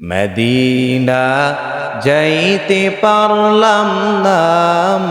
Medina যাইতে পারলাম না,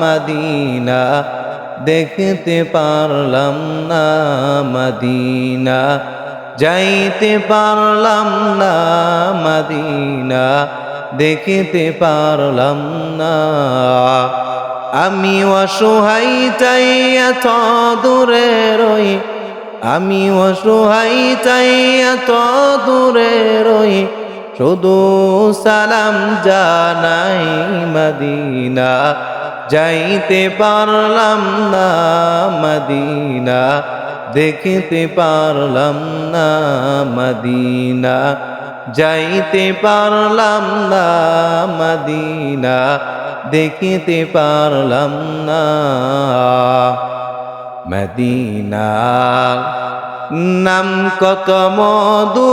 মদিনা দেখতে পারলাম না, মদিনা যাইতে পারলাম না, মদিনা দেখতে পারলাম না। আমি অসহায় চাই এত দূরে রই, আমি অসহায় চাই এত দূরে রই শুধু সালাম জানাই মদিনা, যাইতে পারলাম না মদিনা, দেখতে পারলাম না মদিনা, যাইতে পারলাম না মদিনা, দেখিতে পারলাম না মদিনা। নাম কত মধু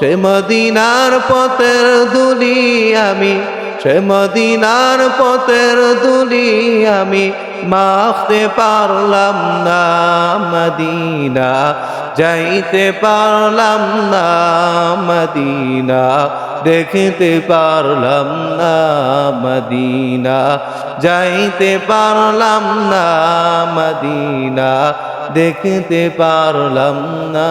সে মদিনার পথের দুলি আমি, সে মদিনার পথের দুলি আমি মাখতে পারলাম না মদিনা, যাইতে পারলাম না মদিনা, দেখতে পারলাম না মদিনা, যাইতে পারলাম না মদিনা, দেখতে পারলাম না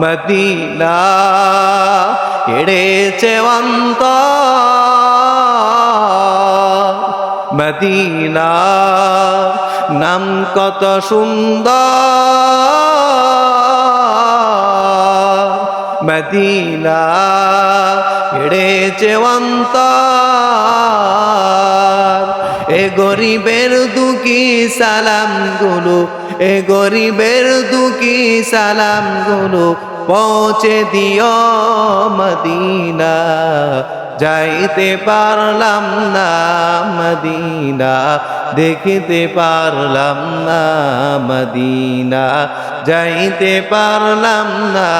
মদিনা এড়েছে অন্ত মদিনা নাম কত সুন্দর। মদিনা এড়েছে অন্তর। গরিবের দুঃখী সালামগুলো, এ গরিবের দুকি সালামগুলো পৌঁছে দিও মদিনা। যাইতে পারলাম না মদিনা, দেখিতে পারলাম না মদিনা। যাইতে পারলাম না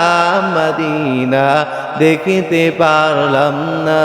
মদিনা, দেখিতে পারলাম না